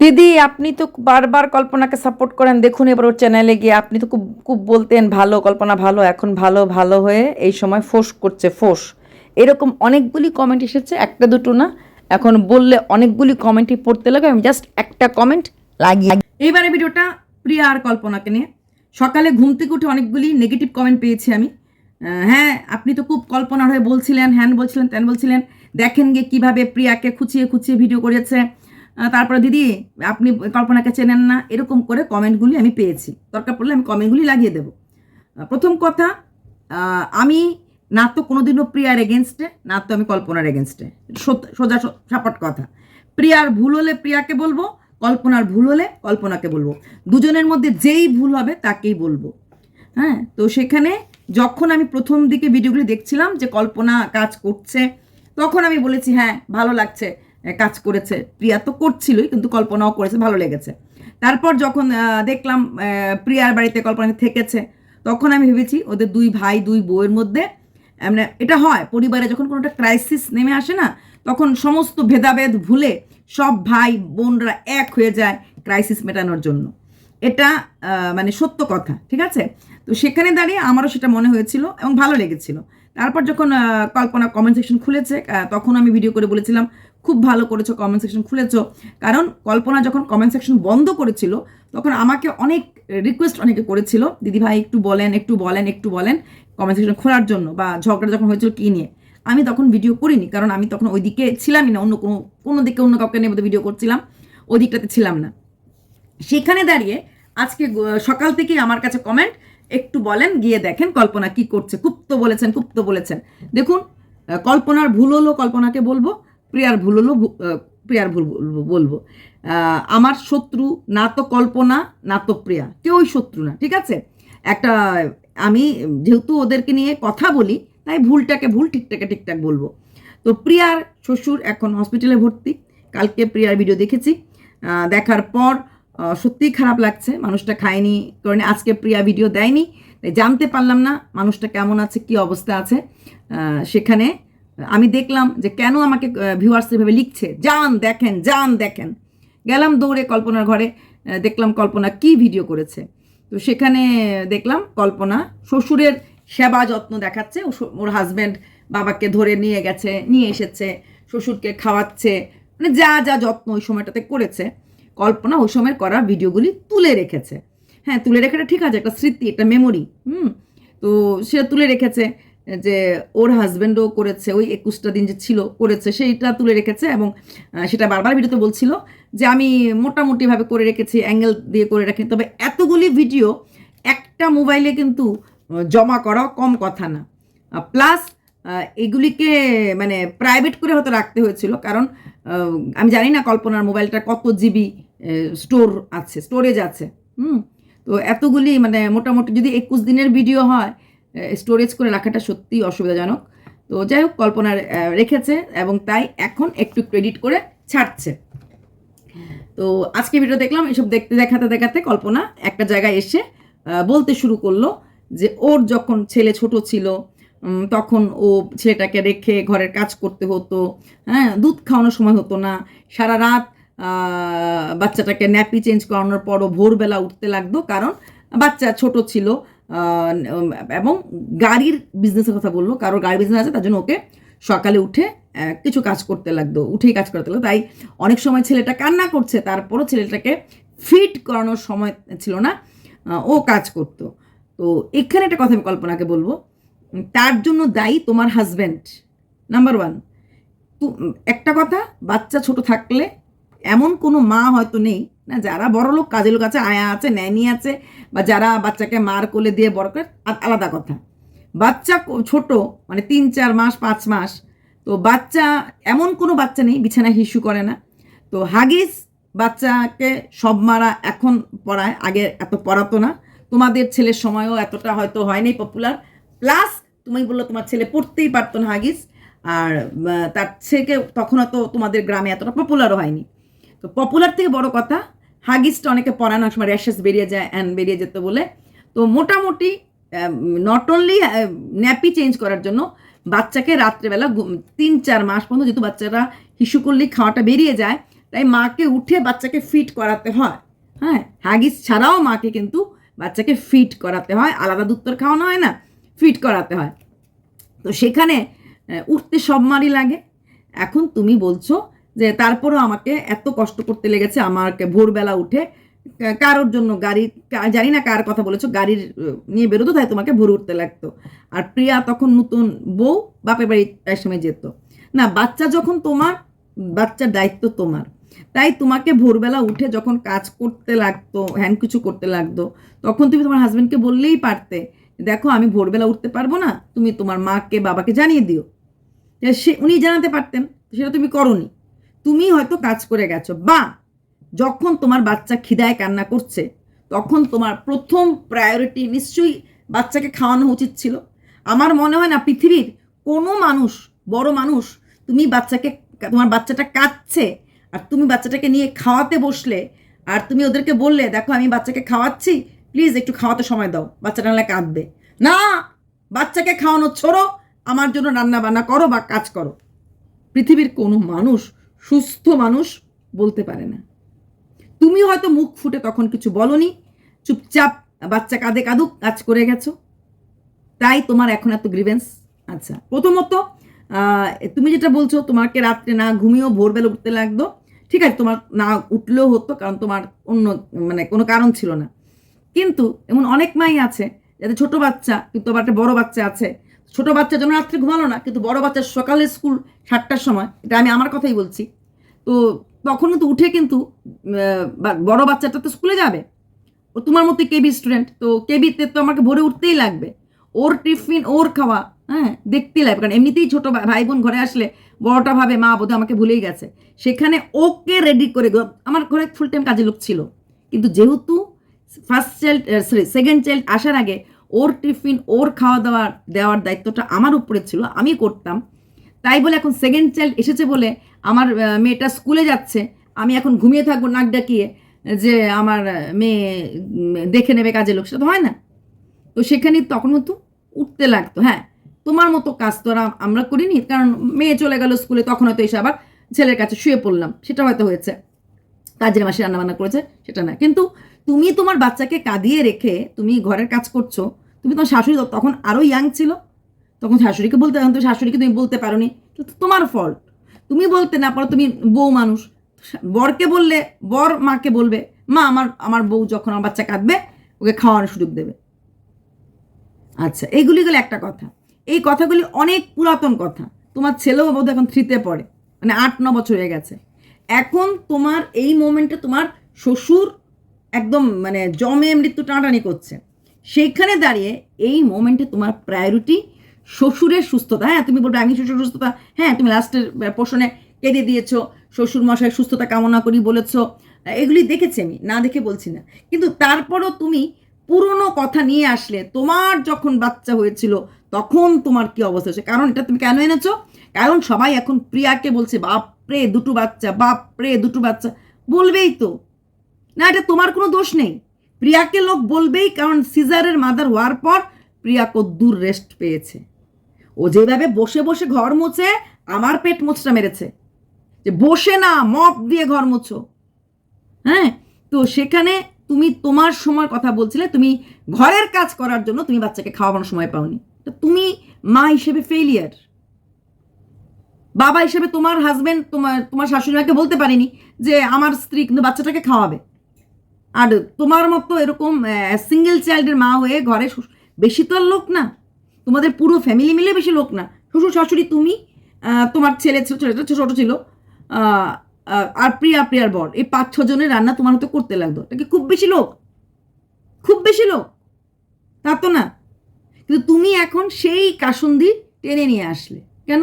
দিদি, আপনি তো বারবার কল্পনাকে সাপোর্ট করেন। দেখুন এবার ওর চ্যানেলে গিয়ে আপনি তো খুব খুব বলতেন, ভালো, কল্পনা ভালো, এখন ভালো ভালো হয়ে এই সময় ফোঁস করছে ফোঁস এরকম অনেকগুলি কমেন্ট এসেছে, একটা দুটো না। এখন বললে অনেকগুলি কমেন্টই পড়তে লাগে আমি জাস্ট একটা কমেন্ট লাগিয়ে এইবারে ভিডিওটা প্রিয়া আর কল্পনাকে নিয়ে। সকালে ঘুম থেকে উঠে অনেকগুলি নেগেটিভ কমেন্ট পেয়েছি আমি। হ্যাঁ আপনি তো খুব কল্পনার হয়ে বলছিলেন, হ্যান বলছিলেন, ত্যান বলছিলেন। দেখেন গিয়ে কীভাবে প্রিয়াকে খুঁচিয়ে খুঁচিয়ে ভিডিও করেছে। তারপরে দিদি, আপনি কল্পনাকে চেনেন না, এরকম করে কমেন্টগুলি আমি পেয়েছি। দরকার পড়লে আমি কমেন্টগুলি লাগিয়ে দেবো। প্রথম কথা আমি না তো কোনোদিনও প্রিয়ার এগেনস্টে না তো আমি কল্পনার এগেনস্টে সোজা সাপট কথা। প্রিয়ার ভুল হলে প্রিয়াকে বলব, কল্পনার ভুল হলে কল্পনাকে বলব। দুজনের মধ্যে যেই ভুল হবে তাকেই বলব। হ্যাঁ তো সেখানে যখন আমি প্রথম দিকে ভিডিওগুলি দেখছিলাম যে কল্পনা কাজ করছে, তখন আমি বলেছি হ্যাঁ ভালো লাগছে। কাজ করেছে। প্রিয়া তো করছিলই, কিন্তু কল্পনাও করেছে, ভালো লেগেছে। তারপর যখন দেখলাম প্রিয়ার বাড়িতে কল্পনা থেকেছে, তখন আমি ভেবেছি ওদের দুই ভাই, দুই বউয়ের মধ্যে মানে এটা হয়, পরিবারে যখন কোনো একটা ক্রাইসিস নেমে আসে না, তখন সমস্ত ভেদাভেদ ভুলে সব ভাই, বোনরা এক হয়ে যায় ক্রাইসিস মেটানোর জন্য। এটা মানে সত্য কথা, ঠিক আছে? তো সেখানে দাঁড়িয়ে আমারও সেটা মনে হয়েছিল এবং ভালো লেগেছিল। তারপর যখন কল্পনা কমেন্ট সেকশন খুলেছে তখন আমি ভিডিও করে বলেছিলাম খুব ভালো করেছ কমেন্ট সেকশন খুলেছো। কারণ কল্পনা যখন কমেন্ট সেকশন বন্ধ করেছিল, তখন আমাকে অনেক রিকোয়েস্ট অনেকে করেছিল, দিদি ভাই, একটু বলেন একটু বলেন একটু বলেন কমেন্ট সেকশন খোলার জন্য বা ঝগড়া যখন হয়েছিল কী নিয়ে? আমি তখন ভিডিও করিনি, কারণ আমি তখন ওই দিকে ছিলামই না, অন্য কোনো কোনো দিকে অন্য কাউকে নিয়ে ভিডিও করছিলাম, ওই দিকটাতে ছিলাম না। সেখানে দাঁড়িয়ে আজকে সকাল থেকেই আমার কাছে কমেন্ট একটু বলেন, গিয়ে দেখেন কল্পনা কি করছে। কুপ্ত বলেছেন কুপ্ত বলেছেন। দেখুন কল্পনার ভুল হলো, কল্পনাকে বলব প্রিয়ার ভুল হলো প্রিয়ার ভুল বলবো- আমার শত্রু না তো কল্পনা, না তো প্রিয়া। কেউই শত্রু না, ঠিক আছে? একটা, আমি যেহেতু ওদেরকে নিয়ে কথা বলি, তাই ভুলটাকে ভুল, ঠিকটাকে ঠিকঠাক বলব। তো প্রিয়ার শ্বশুর এখন হসপিটালে ভর্তি। কালকে প্রিয়ার ভিডিও দেখেছি। দেখার পর সত্যিই খারাপ লাগছে। মানুষটা খায়নি, কারণ আজকে প্রিয়া ভিডিও দেয়নি। জানতে পারলাম না মানুষটা কেমন আছে, কি অবস্থা আছে। সেখানে আমি দেখলাম যে কেন আমাকে ভিউয়ার্স এভাবে লিখছে? যান, দেখেন যান, দেখেন। গেলাম দৌড়ে কল্পনার ঘরে দেখলাম কল্পনা কি ভিডিও করেছে। তো সেখানে দেখলাম কল্পনা শ্বশুরের সেবা যত্ন দেখাচ্ছে ওর হাজব্যান্ড বাবাকে ধরে নিয়ে গেছে, নিয়ে এসেছে, শ্বশুরকে খাওয়াচ্ছে মানে যা যা যত্ন ওই সময়টাতে করেছে। কল্পনা ওই সময়ের করা ভিডিওগুলি তুলে রেখেছে। হ্যাঁ তুলে রেখাটা ঠিক আছে, একটা স্মৃতি, একটা মেমোরি হুম? তো সে তুলে রেখেছে। যে ওর হাজব্যান্ডও করেছে, ওই একুশটা দিন যে ছিল, করেছে, সেইটা তুলে রেখেছে এবং সেটা বারবার ভিডিওতে বলছিল যে আমি মোটামুটিভাবে করে রেখেছি অ্যাঙ্গেল দিয়ে করে রাখি। তবে এতগুলি ভিডিও একটা মোবাইলে কিন্তু জমা করা কম কথা না। প্লাস এগুলিকে মানে প্রাইভেট করে হয়তো রাখতে হয়েছিল কারণ আমি জানি না কল্পনার মোবাইলটা কত জিবি স্টোর আছে স্টোরেজ আছে। হুম, তো এতগুলি মানে মোটামুটি যদি একুশ দিনের ভিডিও হয় স্টোরেজ করে রাখাটা সত্যিই অসুবিধাজনক। তো যাই হোক কল্পনা রেখেছে এবং তাই এখন একটু ক্রেডিট করে ছাড়ছে। তো আজকে ভিডিও দেখলাম, এসব দেখতে দেখাতে দেখাতে কল্পনা একটা জায়গায় এসে বলতে শুরু করল যে ওর যখন ছেলে ছোট ছিল তখন ও ছেলেটাকে রেখে ঘরের কাজ করতে হতো হ্যাঁ দুধ খাওয়ানোর সময় হতো না। সারা রাত বাচ্চাটাকে ন্যাপি চেঞ্জ করানোর পরও ভোরবেলা উঠতে লাগতো, কারণ বাচ্চা ছোট ছিল এবং গাড়ির বিজনেসের কথা বলল। কারোর গাড়ি বিজনেস আছে, তার জন্য ওকে সকালে উঠে কিছু কাজ করতে লাগতো উঠেই কাজ করতে লাগতো তাই অনেক সময় ছেলেটা কান্না করছে, তারপরও ছেলেটাকে ফিট করানোর সময় ছিল না ও কাজ করতো। তো এখানে একটা কথা আমি কল্পনাকে বলব, তার জন্য দায়ী তোমার হাজব্যান্ড নাম্বার ওয়ান একটা কথা, বাচ্চা ছোট থাকলে এমন কোনো মা হয়তো নেই না, যারা বড় লোক, কাজের লোক আছে, আয়া আছে, ন্যানি আছে, বা যারা বাচ্চাকে মার কোলে দিয়ে বড় করে আলাদা কথা। বাচ্চা ছোট মানে তিন, চার মাস, পাঁচ মাস, তো বাচ্চা, এমন কোনো বাচ্চা নেই, বিছানায় হিসু করে না। তো হাগিস বাচ্চাকে সব মারা এখন পড়ায়, আগে এত পড়াতো না। তোমাদের ছেলের সময়ও এতটা হয়তো হয়নি পপুলার প্লাস তুমি বলল তোমার ছেলে পড়তেই পারতো না হাগিস, আর তার থেকে তখন হয়তো তোমাদের গ্রামে এতটা পপুলারও হয়নি। তো পপুলার থেকে বড় কথা হাগিসটা অনেকে পড়ানোর সময় র্যাশেস বেরিয়ে যায় অ্যান্ড বেরিয়ে যেত বলে। তো মোটামুটি নট অনলি ন্যাপি চেঞ্জ করার জন্য বাচ্চাকে রাত্রেবেলা তিন চার মাস পর্যন্ত যেহেতু বাচ্চারা হিসু করলেই খাওয়াটা বেরিয়ে যায়, তাই মাকে উঠে বাচ্চাকে ফিট করাতে হয়। হ্যাঁ হাগিস ছাড়াও মাকে কিন্তু বাচ্চাকে ফিট করাতে হয়, আলাদা দুধ খাওয়ানো হয় না ফিট করাতে হয়। তো সেখানে উঠতে সব মারই লাগে। এখন তুমি বলছো যে তারপরও আমাকে এত কষ্ট করতে লেগেছে, আমাকে ভোরবেলা উঠে কারোর জন্য গাড়ি জানি না কার কথা বলেছ, গাড়ির নিয়ে বেরোতো, তাই তোমাকে ভোর উঠতে লাগতো। আর প্রিয়া তখন নতুন বউ, বাপের বাড়ি সময় যেত। না, বাচ্চা যখন তোমার, বাচ্চার দায়িত্ব তোমার। তাই তোমাকে ভোরবেলা উঠে যখন কাজ করতে লাগতো হ্যান্ড কিছু করতে লাগতো, তখন তুমি তোমার হাজবেন্ডকে বললেই পারতে, দেখো, আমি ভোরবেলা উঠতে পারব না, তুমি তোমার মাকে, বাবাকে জানিয়ে দিও। সে, উনি জানাতে পারতেন, সেটা তুমি করনি। তুমি হয়তো কাজ করে গেছো, বা যখন তোমার বাচ্চা খিদায় কান্না করছে, তখন তোমার প্রথম প্রায়োরিটি নিশ্চয়ই বাচ্চাকে খাওয়ানো উচিত ছিল। আমার মনে হয় না পৃথিবীর কোনো মানুষ, বড় মানুষ, তুমি বাচ্চাকে, তোমার বাচ্চাটা কাঁদছে আর তুমি বাচ্চাটাকে নিয়ে খাওয়াতে বসলে আর তুমি ওদেরকে বললে, দেখো, আমি বাচ্চাকে খাওয়াচ্ছি প্লিজ একটু খাওয়াতে সময় দাও, বাচ্চাটা নাহলে কাঁদবে। না, বাচ্চাকে খাওয়ানো ছোড়ো, আমার জন্য রান্না বান্না করো বা কাজ করো। পৃথিবীর কোনো মানুষ সুস্থ মানুষ বলতে পারে না। তুমি হয়তো মুখ ফুটে তখন কিছু বলনি, চুপচাপ বাচ্চা কাঁদে কাঁদুক, কাজ করে গেছো। তাই তোমার এখন এত গ্রিভেন্স আচ্ছা প্রথমত তুমি যেটা বলছো, তোমাকে রাত্রে না ঘুমিয়েও ভোরবেলা উঠতে লাগতো। ঠিক আছে, তোমার না উঠলেও হতো, কারণ তোমার অন্য মানে কোনো কারণ ছিল না। কিন্তু এমন অনেক মাই আছে, যাদের ছোট বাচ্চা, কিন্তু আবার একটা বড় বাচ্চা আছে ছোট বাচ্চার জন্য রাত্রে ঘুমালো না, কিন্তু বড় বাচ্চার সকালে স্কুল সাতটার সময়, এটা আমি আমার কথাই বলছি। তো তখন কিন্তু উঠে কিন্তু বড় বাচ্চাটা তো স্কুলে যাবে। ও তোমার মতো কেবি স্টুডেন্ট, তো কেবিতে তো আমাকে ভোরে উঠতেই লাগবে। ওর টিফিন, ওর খাওয়া হ্যাঁ দেখতেই লাগবে। কারণ এমনিতেই ছোটো ভাই- বোন ঘরে আসলে বড়টা ভাবে মা বোধহয় আমাকে ভুলেই গেছে। সেখানে ওকে রেডি করে আমার ঘরে ফুল টাইম কাজে লোক ছিল। কিন্তু যেহেতু first child sorry second child আসার আগে ওর টিফিন, ওর খাওয়া দাওয়া দেওয়ার দায়িত্বটা আমার উপরে ছিল, আমি করতাম। তাই বলে এখন সেকেন্ড চাইল্ড এসেছে বলে আমার মেয়েটা স্কুলে যাচ্ছে, আমি এখন ঘুমিয়ে থাকব, নাক ডাকিয়ে, যে আমার মেয়ে দেখে নেবে কাজে লোক, সেটা হয় না। তো সেখানে তখন কিন্তু উঠতে লাগতো হ্যাঁ তোমার মতো কাজ তো আমরা করিনি, কারণ মেয়ে চলে গেল স্কুলে তখন হয়তো এসে আবার ছেলের কাছে শুয়ে পড়লাম, সেটা হয়তো হয়েছে। কাজের মাসে রান্নাবান্না করেছে, সেটা না। কিন্তু তুমি তোমার বাচ্চাকে কাঁদিয়ে রেখে তুমি ঘরের কাজ করছ, তুমি তোমার শাশুড়ি তখন আরও ইয়াং ছিল। তখন শাশুড়িকে বলতে তখন তুমি শাশুড়িকে তুমি বলতে পারোনি। তো তোমার ফল্ট তুমি বলতে না পারো তুমি বউ মানুষ। বরকে বললে, বর মাকে বলবে, মা, আমার আমার বউ যখন আমার বাচ্চা কাঁদবে, ওকে খাওয়ানোর সুযোগ দেবে। আচ্ছা এইগুলি গেলে একটা কথা। এই কথাগুলি অনেক পুরাতন কথা। তোমার ছেলেও বোধ এখন থ্রিতে পড়ে। মানে আট, ন বছর হয়ে গেছে। এখন তোমার এই মোমেন্টে তোমার শ্বশুর একদম মানে জমে মৃত্যু টানাটানি করছে। সেইখানে দাঁড়িয়ে এই মোমেন্টে তোমার প্রায়োরিটি শ্বশুরের সুস্থতা। হ্যাঁ তুমি বলবে, আমি শ্বশুর সুস্থতা। হ্যাঁ তুমি লাস্টের পোষণে কেঁদে দিয়েছ শ্বশুর মশাই সুস্থতা কামনা করি বলেছ। এগুলি দেখেছি আমি, না দেখে বলছি না। কিন্তু তারপরও তুমি পুরনো কথা নিয়ে আসলে, তোমার যখন বাচ্চা হয়েছিল, তখন তোমার কি অবস্থা হয়েছে? কারণ এটা তুমি কেন এনেছো? কারণ সবাই এখন প্রিয়াকে বলছে, বাপরে, দুটো বাচ্চা, বাপরে, দুটো বাচ্চা। বলবেই তো। না, এটা তোমার কোনো দোষ নেই। প্রিয়াকে লোক বলবেই, কারণ সিজারের মাদার হওয়ার পর প্রিয়া কদ্দূর রেস্ট পেয়েছে। ও যেভাবে বসে বসে ঘর মুছে, আমার পেট মোচটা মেরেছে। যে বসে না মপ দিয়ে ঘর মুছো। হ্যাঁ তো সেখানে তুমি তোমার সময় কথা বলছিলে, তুমি ঘরের কাজ করার জন্য তুমি বাচ্চাকে খাওয়ানোর সময় পাওনি। তো তুমি মা হিসেবে ফেলিয়ার বাবা হিসেবে তোমার হাজবেন্ড তোমার তোমার শাশুড়িমাকে বলতে পারিনি যে আমার স্ত্রী কিন্তু বাচ্চাটাকে খাওয়াবে। আর তোমার মতো এরকম সিঙ্গেল চাইল্ডের মা হয়ে ঘরে বেশি তো আর লোক না। তোমাদের পুরো ফ্যামিলি মিলে বেশি লোক না। শ্বশুর, শাশুড়ি, তুমি তোমার ছেলে ছিল ছেলেটা ছোট ছিল আর প্রিয়া, প্রিয়ার বর। এই পাঁচ ছজনের রান্না তোমার হয়তো করতে লাগতো। এটা কি খুব বেশি লোক? খুব বেশি লোক। তা তো না। কিন্তু তুমি এখন সেই কাসুন্দি টেনে নিয়ে আসলে। কেন?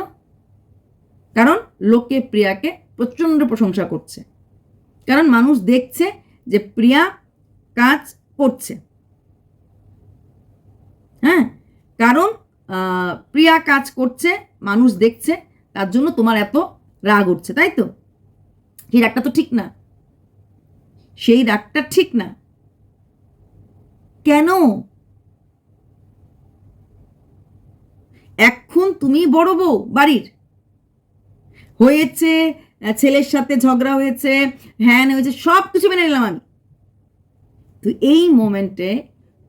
কারণ লোকে প্রিয়াকে প্রচণ্ড প্রশংসা করছে। কারণ মানুষ দেখছে যে প্রিয়া কাজ করছে। হ্যাঁ? কারণ প্রিয়া কাজ করছে, মানুষ দেখছে, তার জন্য তোমার এত রাগ উঠছে, তাই তো? সেই রাগটা তো ঠিক না। সেই রাগটা ঠিক না। কেন? এখন তুমি বড় বউ, বাড়ির। হয়েছে ছেলের সাথে ঝগড়া হয়েছে হ্যান হয়েছে সব কিছু মেনে নিলাম আমি। তো এই মোমেন্টে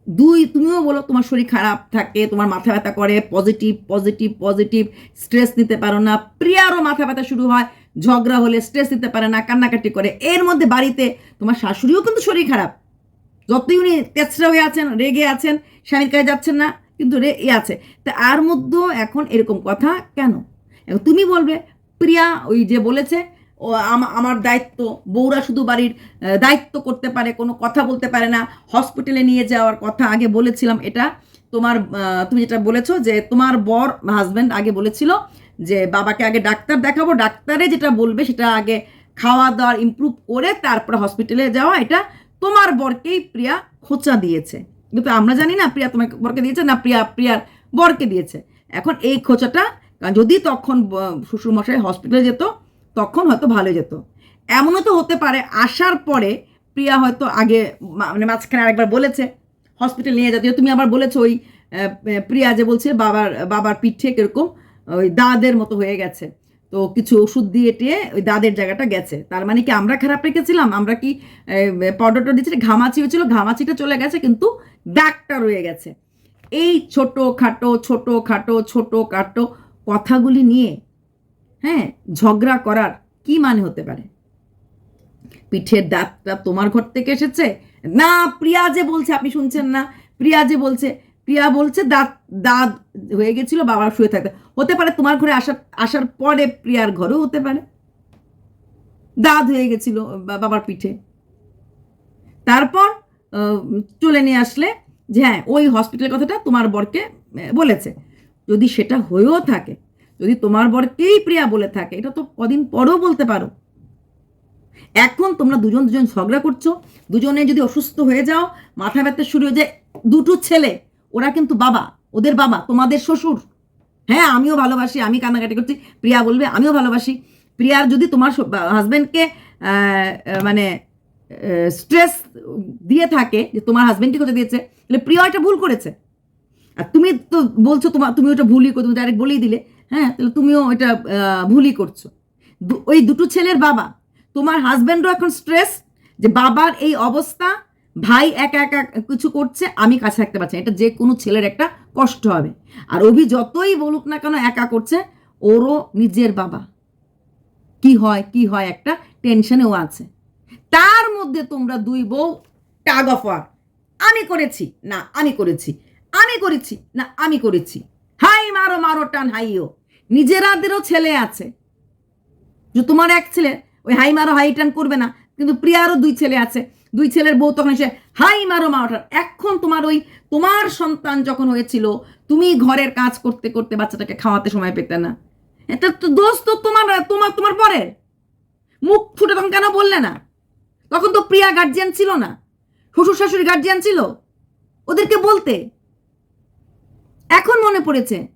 দুই, তুমিও বলো তোমার শরীর খারাপ থাকে, তোমার মাথা ব্যথা করে, পজিটিভ পজিটিভ পজিটিভ, স্ট্রেস নিতে পারো না, প্রিয়ারও মাথা ব্যথা শুরু হয়, ঝগড়া হলে স্ট্রেস নিতে পারে না, কান্নাকাটি করে। এর মধ্যে বাড়িতে তোমার শাশুড়িও কিন্তু শরীর খারাপ। যতই উনি তেচরা হয়ে আছেন, রেগে আছেন, স্বামীর কাছে যাচ্ছেন না, কিন্তু রে, এ আছে। তা আর মধ্যেও এখন এরকম কথা কেন? তুমি বলবে প্রিয়া ওই যে বলেছে, ও আম- আমার দায়িত্ব, বউরা শুধু বাড়ির দায়িত্ব করতে পারে, কোনো কথা বলতে পারে না, হসপিটালে নিয়ে যাওয়ার কথা আগে বলেছিলাম এটা, তোমার তুমি যেটা বলেছ যে তোমার বর হাজব্যান্ড আগে বলেছিল যে বাবাকে আগে ডাক্তার দেখাবো, ডাক্তারে যেটা বলবে সেটা আগে খাওয়া দাওয়ার ইমপ্রুভ করে তারপরে হসপিটালে যাওয়া, এটা তোমার বরকেই প্রিয়া খোঁচা দিয়েছে। কিন্তু আমরা জানি না প্রিয়া তোমাকে বরকে দিয়েছে না প্রিয়া, প্রিয়ার বরকে দিয়েছে। এখন এই খোঁচাটা কারণ যদি তখন শ্বশুরমশাই হসপিটালে যেত, তখন হয়তো ভালো যেত। এমনও তো হতে পারে, আসার পরে প্রিয়া হয়তো আগে মানে মাঝখানে আরেকবার বলেছে হসপিটাল নিয়ে যেতে তুমি আবার বলেছ ওই প্রিয়া যে বলছে, বাবার বাবার পিঠে কীরকম, ওই দাদের মতো হয়ে গেছে। তো কিছু ওষুধ দিয়ে টিয়ে ওই দাদের জায়গাটা গেছে। তার মানে কি আমরা খারাপ রেখেছিলাম? আমরা কি পাউডারটা দিচ্ছি ঘামাচি হয়েছিল, ঘামাচিটা চলে গেছে, কিন্তু দাগটা রয়ে গেছে। এই ছোট খাটো ছোট খাটো ছোট খাটো কথাগুলি নিয়ে হ্যাঁ ঝগড়া করার কি মানে হতে পারে? পিঠের দাঁতটা তোমার ঘর থেকে এসেছে? না, প্রিয়া যে বলছে, আপনি শুনছেন না। প্রিয়া যে বলছে, প্রিয়া বলছে দাঁত দাঁত হয়ে গেছিল বাবার শুয়ে থাকতে হতে পারে তোমার ঘরে আসার আসার পরে প্রিয়ার ঘরেও হতে পারে। দাঁত হয়ে গেছিল বাবার পিঠে। তারপর চলে নিয়ে আসলে যে হ্যাঁ ওই হসপিটালের কথাটা তোমার বরকে বলেছে। যদি সেটা হয়েও থাকে, যদি তোমার বরকেই প্রিয়া বলে থাকে, এটা তো কদিন পরেও বলতে পারো। এখন তোমরা দুজন দুজন ঝগড়া করছ, দুজনে যদি অসুস্থ হয়ে যাও, মাথা ব্যথা শুরু হয়ে যায়, দুটো ছেলে, ওরা কিন্তু বাবা, ওদের বাবা, তোমাদের শ্বশুর। হ্যাঁ আমিও ভালোবাসি, আমি কান্নাকাটি করছি, প্রিয়া বলবে, আমিও ভালোবাসি। প্রিয়ার যদি তোমার হাজব্যান্ডকে মানে স্ট্রেস দিয়ে থাকে, যে তোমার হাজব্যান্ডকে কোথায় দিয়েছে, তাহলে প্রিয়া এটা ভুল করেছে। আর তুমি তো বলছো তোমার তুমি ওটা ভুলই করছ তুমি ডাইরেক্ট বলেই দিলে। হ্যাঁ তাহলে তুমিও এটা ভুলই করছ। ওই দুটো ছেলের বাবা, তোমার হাজব্যান্ডও এখন স্ট্রেস যে বাবার এই অবস্থা, ভাই একা একা কিছু করছে, আমি কাছে থাকতে পারছি। এটা যে কোনো ছেলের একটা কষ্ট হবে। আর অভি যতই বলুক না কেন একা করছে, ওরও নিজের বাবা। কি হয় কি হয় একটা টেনশনেও আছে। তার মধ্যে তোমরা দুই বউ টাগ অফ আমি করেছি, না, আমি করেছি। আমি করেছি না আমি করেছি? হাই, মারো মারো, টান হাইও নিজেরাদেরও ছেলে আছে। যে তোমার এক ছেলে, ওই হাই, মারো, হাই, টান করবে না। কিন্তু প্রিয়ারও দুই ছেলে আছে। দুই ছেলের বউ তখন এসে, হাই, মারো মারো, টান। এখন তোমার ওই, তোমার সন্তান যখন হয়েছিল, তুমি ঘরের কাজ করতে করতে বাচ্চাটাকে খাওয়াতে সময় পেতে না। এটা তো দোষ তো তোমার তোমার তোমার পরের। মুখ ফুটে তখন কেন বললে না? তখন তো প্রিয়া গার্জিয়ান ছিল না। শ্বশুর শাশুড়ি গার্জিয়ান ছিল। ওদেরকে বলতে। এখন মনে পড়েছে।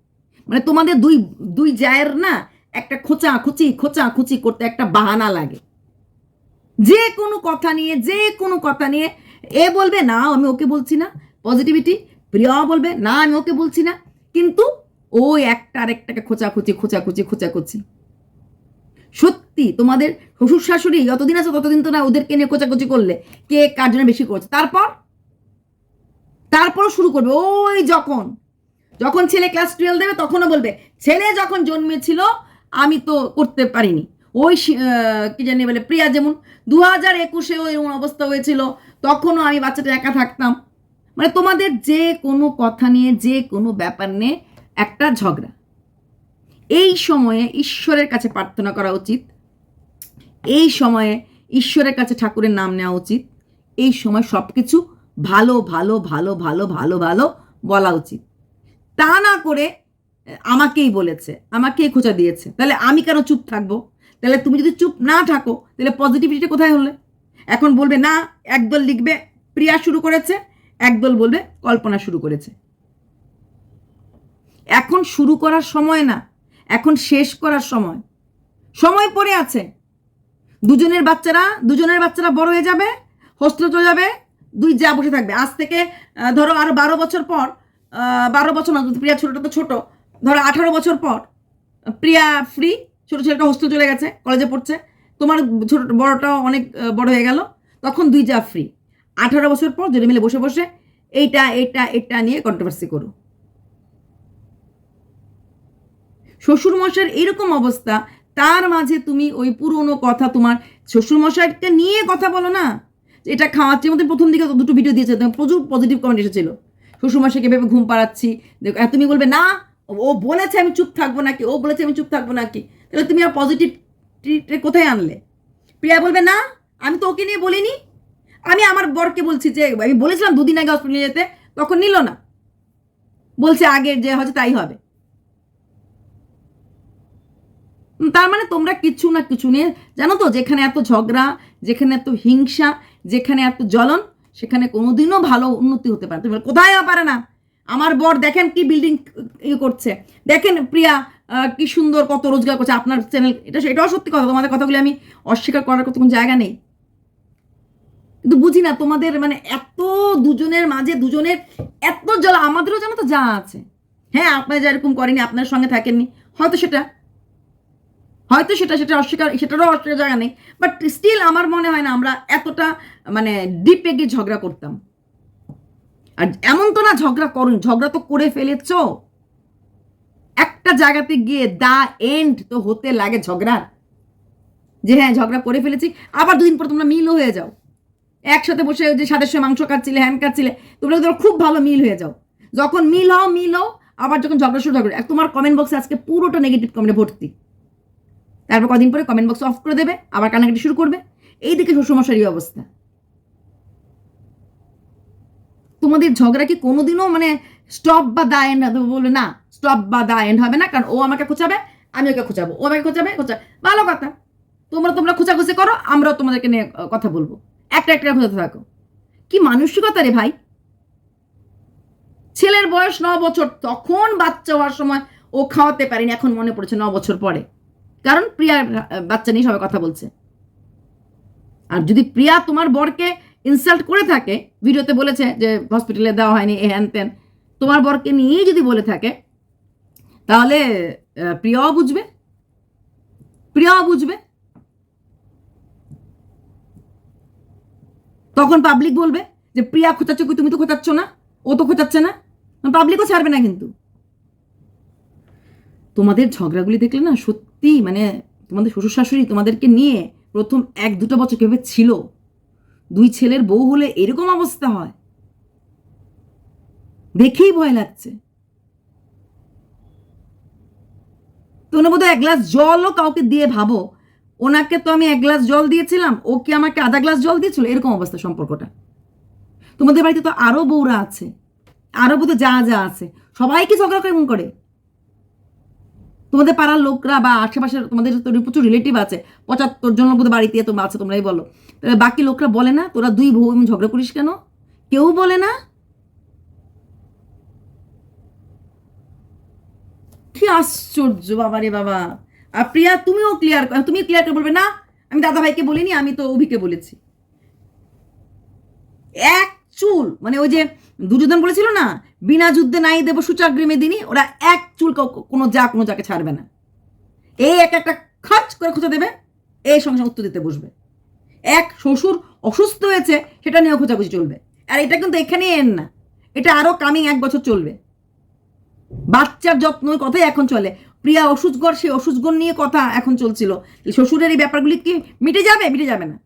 মানে তোমাদের দুই দুই জায়ের না একটা খোঁচা খুচি খোঁচা খুচি করতে একটা বাহানা লাগে। যে কোনো কথা নিয়ে, যে কোনো কথা নিয়ে, এ বলবে, না, আমি ওকে বলছি না। পজিটিভিটি প্রিয়া বলবে, না, আমি ওকে বলছি না। কিন্তু ওই একটা আরেকটাকে খোঁচাখুচি খোঁচাখুচি খোঁচাখুচি সত্যি, তোমাদের শ্বশুর শাশুড়ি যতদিন আছে ততদিন তো না ওদেরকে নিয়ে কোচাকুচি করলে কে কার জন্য বেশি করছে। তারপর? তারপর শুরু করবে। ওই যখন যখন ছেলে ক্লাস টুয়েলভ দেবে, তখনও বলবে, ছেলে যখন জন্মেছিল, আমি তো করতে পারিনি। ওই কি জানি বলে, প্রিয়া যেমন দু হাজার একুশেও এরকম অবস্থা হয়েছিল, তখনও আমি বাচ্চাটা একা থাকতাম। মানে তোমাদের যে কোনো কথা নিয়ে, যে কোনো ব্যাপার নিয়ে একটা ঝগড়া। এই সময়ে ঈশ্বরের কাছে প্রার্থনা করা উচিত। এই সময়ে ঈশ্বরের কাছে ঠাকুরের নাম নেওয়া উচিত। এই সময় সব কিছু ভালো ভালো ভালো ভালো ভালো ভালো বলা উচিত। তা না করে আমাকেই বলেছে, আমাকেই খোঁচা দিয়েছে। তাহলে আমি কেন চুপ থাকব? তাহলে তুমি যদি চুপ না থাকো, তাহলে পজিটিভিটিটা কোথায় হলে? এখন বলবে, না, একদল লিখবে, প্রিয়া শুরু করেছে, একদল বলবে, কল্পনা শুরু করেছে। এখন শুরু করার সময় না, এখন শেষ করার সময়। সময় পড়ে আছে। দুজনের বাচ্চারা দুজনের বাচ্চারা বড় হয়ে যাবে হোস্টেলে চলে যাবে, দুই যা বসে থাকবে। আজ থেকে ধরো আরও বারো বছর পর বারো বছর না, প্রিয়া ছোটটা তো ছোট। ধরো আঠারো বছর পর, প্রিয়া ফ্রি ছোট ছেলেটা হোস্টেল চলে গেছে কলেজে পড়ছে। তোমার ছোট, বড়টাও অনেক বড় হয়ে গেল। তখন দুই যা ফ্রি আঠারো বছর পর যদি মিলে বসে বসে এইটা এটা এটা নিয়ে কন্ট্রোভার্সি করো। শ্বশুর মশাইয়ের এরকম অবস্থা, তার মাঝে তুমি ওই পুরনো কথা তোমার শ্বশুর মশাইকে নিয়ে কথা বলো না। এটা খাওয়াচ্ছে আমাদের প্রথম দিকে দুটো ভিডিও দিয়েছে তখন প্রচুর পজিটিভ কমেন্ট এসেছিল। শ্বশুর মশাইকে ভেবে ঘুম পাড়াচ্ছি। দেখো, তুমি বলবে না ও বলেছে আমি চুপ থাকব নাকি ও বলেছে আমি চুপ থাকব নাকি। তাহলে তুমি আর পজিটিভ কোথায় আনলে? প্রিয়া বলবে না আমি তো ওকে নিয়ে বলিনি। আমি আমার বরকে বলছি যে আমি বলেছিলাম দুদিন আগে হসপিটালে যেতে তখন নিল না। বলছে আগের যে হয়তো তাই হবে। তার মানে তোমরা কিছু না কিছু নিয়ে জানো তো যেখানে এত ঝগড়া যেখানে এত হিংসা যেখানে এত জ্বলন সেখানে কোনোদিনও ভালো উন্নতি হতে পারে তুমি কোথায় পারে না। আমার বর দেখেন কি বিল্ডিং ইয়ে করছে। দেখেন প্রিয়া কি সুন্দর কত রোজগার করছে। আপনার চ্যানেল এটা এটাও সত্যি কথা। তোমাদের কথাগুলি আমি অস্বীকার করার কোনো জায়গা নেই। কিন্তু বুঝি না, তোমাদের মানে এত দুজনের মাঝে, দুজনের এত জ্বালা, আমাদেরও জানো তো যা আছে। হ্যাঁ আপনারা যেরকম করেনি আপনার সঙ্গে থাকেননি। হয়তো সেটা হয়তো সেটা সেটা অস্বীকার, সেটারও অস্বীকার জায়গা নেই বাট স্টিল আমার মনে হয় না আমরা এতটা মানে ডিপে গিয়ে ঝগড়া করতাম। আর এমন তো না ঝগড়া করুন, ঝগড়া তো করে ফেলেছ। একটা জায়গাতে গিয়ে দা এন্ড তো হতে লাগে ঝগড়ার। যে হ্যাঁ ঝগড়া করে ফেলেছি, আবার দুদিন পর তোমরা মিলও হয়ে যাও। একসাথে বসে যে সাদের সময় মাংস কাটছিলে, হ্যান কাটছিলে, তোমরা তোমরা খুব ভালো মিল হয়ে যাও। যখন মিল হও মিল হও, আবার যখন ঝগড়া শুরু ঝগড়া তোমার কমেন্ট বক্সে আজকে পুরোটা নেগেটিভ কমেন্টে ভর্তি। তারপর কদিন পরে কমেন্ট বক্স অফ করে দেবে, আবার কান্নাকাটি শুরু করবে। এই দিকে শ্বশুরমশারই অবস্থা। তোমাদের ঝগড়া কি কোনোদিনও মানে স্টপ বা দা এন্ড বলবে, না স্টপ বা দা এন্ড হবে না, কারণ ও আমাকে খোঁচাবে, আমি ওকে খোঁচাবো। ও আমাকে খোঁচাবে, খোঁচা ভালো কথা। তোমরা তোমরা খোঁচাখুচি করো, আমরাও তোমাদেরকে নিয়ে কথা বলব। একটা একটা খোঁজাতে থাকো। কি মানসিকতা রে ভাই? ছেলের বয়স ন বছর, তখন বাচ্চা হওয়ার সময় ও খাওয়াতে পারেনি, এখন মনে পড়েছে ন বছর পরে। কারণ প্রিয়া বাচ্চা নিয়ে সবাই কথা বলছে। আর যদি প্রিয়া তোমার বরকে ইনসাল্ট করে থাকে, ভিডিওতে বলেছে যে হসপিটালে দেওয়া হয়নি এ হ্যান ত্যান তোমার বরকে নিয়েই যদি বলে থাকে, তাহলে প্রিয়াও বুঝবে প্রিয়াও বুঝবে। তখন পাবলিক বলবে যে, প্রিয়া খোঁচাচ্ছ কি? তুমি তো খোঁচাচ্ছ না, ও তো খোঁচাচ্ছে না। পাবলিকও ছাড়বে না কিন্তু। তোমাদের ঝগড়াগুলি দেখলে না সত্যি মানে তোমাদের শ্বশুর শাশুড়ি তোমাদেরকে নিয়ে প্রথম এক দুটো বছর কীভাবে ছিল? দুই ছেলের বউ হলে এরকম অবস্থা হয়। দেখেই ভয় লাগছে। তোমরা বোধহয় এক গ্লাস জলও কাউকে দিয়ে ভাবো। ওনাকে তো আমি এক গ্লাস জল দিয়েছিলাম, ও কি আমাকে আধা গ্লাস জল দিয়েছিল? এরকম অবস্থা সম্পর্কটা। তোমাদের বাড়িতে তো আরও বউরা আছে। আরও বোধ যা যা আছে। সবাই কি ঝগড়া কেমন করে। তোমাদের পাড়ার লোকরা বা আশেপাশের তোমাদের তো প্রচুর রিলেটিভ আছে, পঁচাত্তর জন বোধ বাড়িতে তোমরা আছে, তোমরাই বলো। বাকি লোকরা বলে না, তোরা দুই বউ এমন ঝগড়া করিস কেন? কেউ বলে না। কি আশ্চর্য বাবা রে বাবা। আর প্রিয়া, তুমিও ক্লিয়ার তুমি ক্লিয়ার করে বলবে, না, আমি দাদা ভাইকে বলিনি, আমি তো অভিকে বলেছি। এক চুল মানে ওই যে দুর্যোধন বলেছিল না, বিনা যুদ্ধে নাই দেব সুচাগ্রিমে দিনই ওরা এক চুল কোনো যা কোনো যাকে ছাড়বে না। এই এক একটা খাঁচ করে খুঁজে দেবে, এই সঙ্গে সঙ্গে উত্তর দিতে বসবে। এক শ্বশুর অসুস্থ হয়েছে, সেটা নিয়েও খোঁজাখুঁজি চলবে। আর এটা কিন্তু এখানেই এন না, এটা আরও কামিং এক বছর চলবে। বাচ্চার যত্ন ওই কথাই এখন চলে। প্রিয়া অসুস্থগর সেই অসুস্থগর নিয়ে কথা এখন চলছিল। শ্বশুরের এই ব্যাপারগুলি কি মিটে যাবে? মিটে যাবে না।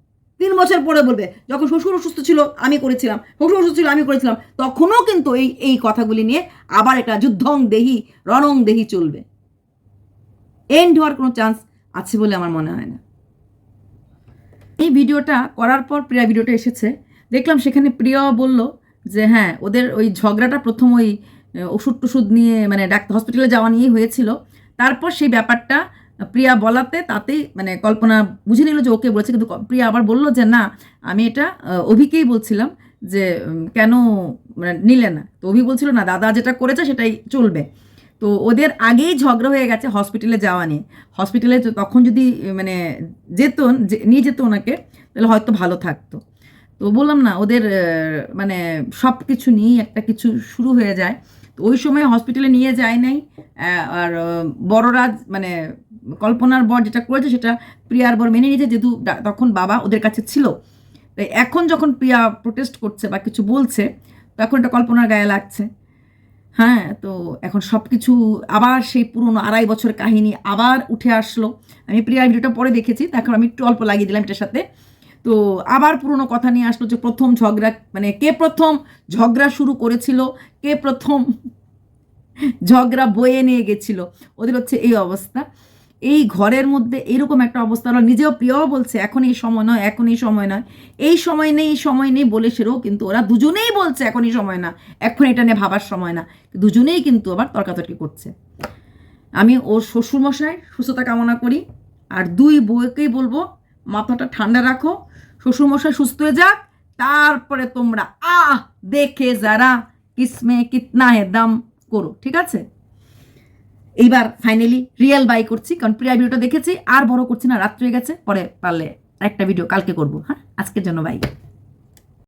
তিন বছর পরে বলবে, যখন শ্বশুর অসুস্থ ছিল, আমি করেছিলাম। শ্বশুর অসুস্থ ছিল, আমি করেছিলাম। তখনও কিন্তু এই এই কথাগুলি নিয়ে আবার একটা যুদ্ধং দেহি রণং দেহি চলবে। এন্ড হওয়ার কোনো চান্স আছে বলে আমার মনে হয় না। এই ভিডিওটা করার পর প্রিয়া ভিডিওটা এসেছে। দেখলাম সেখানে প্রিয়া বলল যে হ্যাঁ ওদের ওই ঝগড়াটা প্রথম ওই ওষুধ টষুধ নিয়ে মানে ডাক্তার হসপিটালে যাওয়া নিয়েই হয়েছিল। তারপর সেই ব্যাপারটা প্রিয়া বলাতে তাতেই মানে কল্পনা বুঝে নিল যে ওকে বলেছে, কিন্তু প্রিয়া আবার বলল যে, না, আমি এটা অভিকেই বলছিলাম যে কেন মানে নিলে না? তো অভি বলছিল, না, দাদা যেটা করেছে সেটাই চলবে। তো ওদের আগেই ঝগড়া হয়ে গেছে হসপিটালে যাওয়া নিয়ে। হসপিটালে তখন যদি মানে যেত নিয়ে যেত ওনাকে, তাহলে হয়তো ভালো থাকতো। তো বললাম, না, ওদের মানে সব কিছু নিয়েই একটা কিছু শুরু হয়ে যায়। তো ওই সময় হসপিটালে নিয়ে যায় নাই আর বড়রা মানে কল্পনার বর যেটা করেছে সেটা প্রিয়ার বর মেনে নিয়েছে, যেহেতু তখন বাবা ওদের কাছে ছিল। তো এখন যখন প্রিয়া প্রোটেস্ট করছে বা কিছু বলছে, তখন এটা কল্পনার গায়ে লাগছে। হ্যাঁ তো এখন সব কিছু আবার সেই পুরনো আড়াই বছর কাহিনী আবার উঠে আসলো। আমি প্রিয়ার ভিডিওটা পরে দেখেছি এখন আমি একটু অল্প লাগিয়ে দিলাম এটার সাথে। তো আবার পুরনো কথা নিয়ে আসলো যে প্রথম ঝগড়া মানে কে প্রথম ঝগড়া শুরু করেছিল, কে প্রথম ঝগড়া বয়ে নিয়ে গেছিল, ওদের হচ্ছে এই অবস্থা। এই ঘরের মধ্যে এরকম একটা অবস্থা হলো। নিজেও প্রিয়ও বলছে, এখন এই সময় নয়, এখন এই সময় নয়। এই সময় নেই, এই সময় নেই বলে সেরেও কিন্তু ওরা দুজনেই বলছে, এখন এই সময় না, এখন এটা নিয়ে ভাবার সময় না। দুজনেই কিন্তু আবার তর্কাতর্কি করছে। আমি ওর শ্বশুরমশাই সুস্থতা কামনা করি, আর দুই বউকেই বলব, মাথাটা ঠান্ডা রাখো, শ্বশুরমশাই সুস্থ হয়ে যাক, তারপরে তোমরা আহ দেখে যারা কিসমে কিতনা হে দাম করো, ঠিক আছে? এইবার ফাইনালি রিয়েল বাই করছি, কারণ প্রিয়া ভিডিওটা দেখেছি, আর বড় করছি না, রাত্রি গেছে, পরে পারলে একটা ভিডিও কালকে করব হ্যাঁ? আজকের জন্য বাই